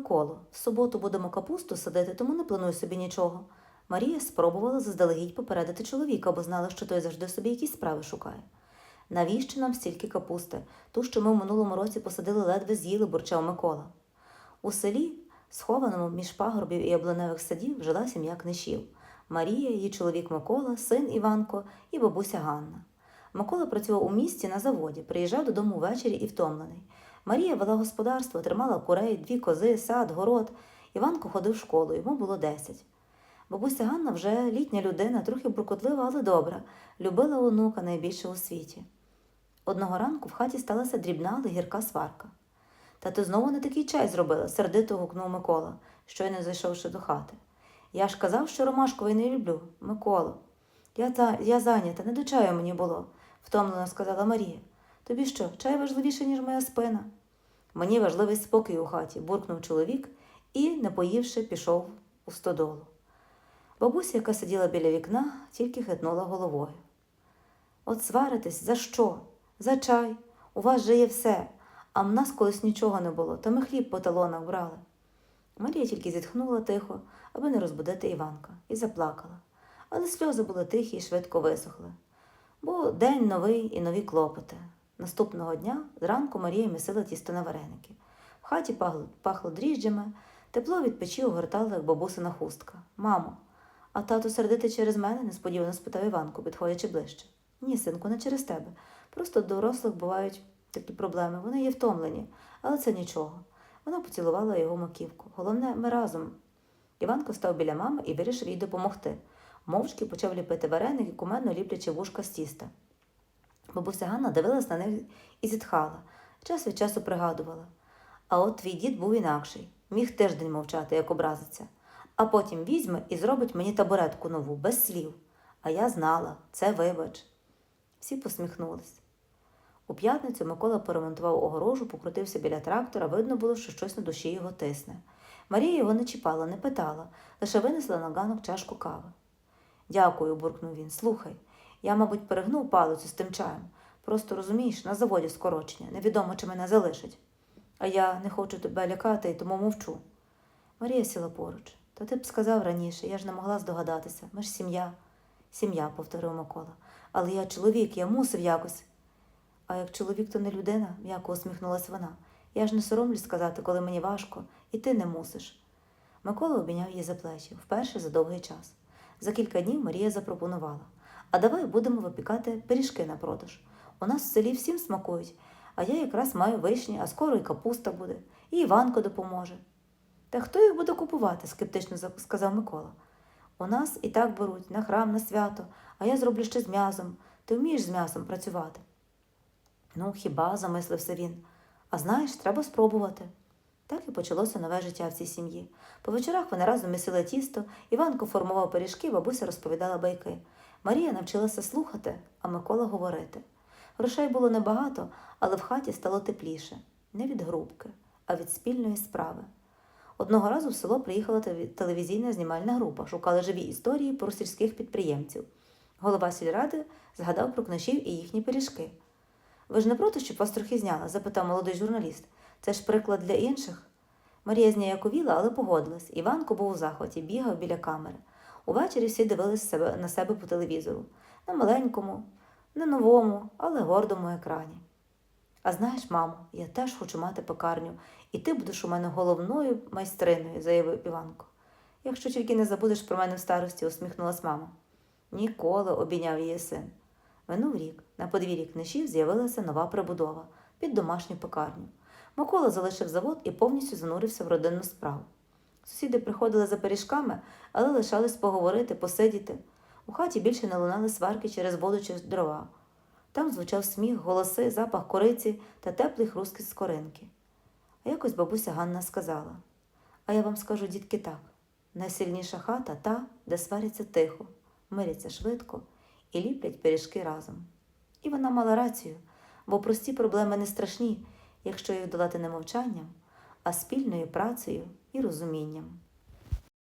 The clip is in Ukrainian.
Миколо, в суботу будемо капусту садити, тому не планую собі нічого. Марія спробувала заздалегідь попередити чоловіка, бо знала, що той завжди собі якісь справи шукає. Навіщо нам стільки капусти? Ту, що ми в минулому році посадили, ледве з'їли, бурчав Микола. У селі, схованому між пагорбів і яблуневих садів, жила сім'я книшів. Марія, її чоловік Микола, син Іванко і бабуся Ганна. Микола працював у місті на заводі, приїжджав додому ввечері і втомлений. Марія вела господарство, тримала курей, дві кози, сад, город. Іванко ходив в школу, йому було десять. Бабуся Ганна вже літня людина, трохи буркотлива, але добра, любила онука найбільше у світі. Одного ранку в хаті сталася дрібна, але гірка сварка. Та ти знову не такий чай зробила, сердито гукнув Микола, щойно зайшовши до хати. Я ж казав, що ромашковий не люблю, Миколо. Я, я зайнята, не до чаю мені було, втомлено сказала Марія. Тобі що, чай важливіше, ніж моя спина? Мені важливий спокій у хаті, буркнув чоловік і, не поївши, пішов у стодолу. Бабуся, яка сиділа біля вікна, тільки хитнула головою. От сваритесь за що? За чай. У вас же є все, а в нас колись нічого не було, та ми хліб по талонах брали. Марія тільки зітхнула тихо, аби не розбудити Іванка, і заплакала. Але сльози були тихі і швидко висохли. Бо день новий і нові клопоти. Наступного дня зранку Марія місила тісто на вареники. В хаті пахло, дріжджами, тепло від печі огортала, як бабусина хустка. Мамо, а тато сердити через мене? несподівано спитав Іванко, підходячи ближче. Ні, синку, не через тебе. Просто дорослих бувають такі проблеми. Вони є втомлені, але це нічого. Вона поцілувала його маківку. Головне, ми разом. Іванко став біля мами і вирішив їй допомогти. Мовчки почав ліпити вареники, кумедно ліплячи вушка з тіста. Бабуся Ганна дивилась на них і зітхала, час від часу пригадувала. А от твій дід був інакший, міг тиждень мовчати, як образиться, а потім візьме і зробить мені табуретку нову, без слів. А я знала, це вибач. Всі посміхнулись. У п'ятницю Микола поремонтував огорожу, покрутився біля трактора, видно було, що щось на душі його тисне. Марія його не чіпала, не питала, лише винесла на ганок чашку кави. Дякую, буркнув він. Слухай, я, мабуть, перегнув палицю з тим чаєм. Просто розумієш, на заводі скорочення, невідомо, чи мене залишать. А я не хочу тебе лякати і тому мовчу. Марія сіла поруч. Та ти б сказав раніше, я ж не могла здогадатися. Ми ж сім'я. Сім'я, повторив Микола. Але я чоловік, я мусив якось. А як чоловік, то не людина, м'яко усміхнулась вона. Я ж не соромлюсь сказати, коли мені важко, і ти не мусиш. Микола обійняв її за плечі вперше за довгий час. За кілька днів Марія запропонувала а давай будемо випікати пиріжки на продаж. У нас в селі всім смакують, а я якраз маю вишні, а скоро і капуста буде, і Іванко допоможе. Та хто їх буде купувати? скептично сказав Микола. У нас і так беруть на храм, на свято, а я зроблю ще з м'ясом. Ти вмієш з м'ясом працювати? Ну, хіба, замислився він. А знаєш, треба спробувати. Так і почалося нове життя в цій сім'ї. По вечорах вони разом місили тісто, Іванко формував пиріжки, бабуся розповідала байки. Марія навчилася слухати, а Микола говорити. Грошей було небагато, але в хаті стало тепліше не від грубки, а від спільної справи. Одного разу в село приїхала телевізійна знімальна група, шукали живі історії про сільських підприємців. Голова сільради згадав про книжів і їхні пиріжки. Ви ж не проти, щоб вас трохи зняла? запитав молодий журналіст. Це ж приклад для інших. Марія зніяковіла, але погодилась. Іванко був у захваті, бігав біля камери. Увечері всі дивились на себе по телевізору, на маленькому, не новому, але гордому екрані. А знаєш, мамо, я теж хочу мати пекарню, і ти будеш у мене головною майстриною, заявив Іванко. Якщо тільки не забудеш про мене в старості, усміхнулась мама. Ніколи обійняв її син. Минув рік на подвір'ї книжів з'явилася нова прибудова під домашню пекарню. Микола залишив завод і повністю занурився в родинну справу. Сусіди приходили за пиріжками, але лишались поговорити, посидіти. У хаті більше не лунали сварки через воду чи дрова. Там звучав сміх, голоси, запах кориці та теплий хрускіт з коринки. А якось бабуся Ганна сказала А я вам скажу, дітки, так найсильніша хата та, де сваряться тихо, миряться швидко і ліплять пиріжки разом. І вона мала рацію, бо прості проблеми не страшні, якщо їх долати не мовчанням, а спільною працею і розумінням.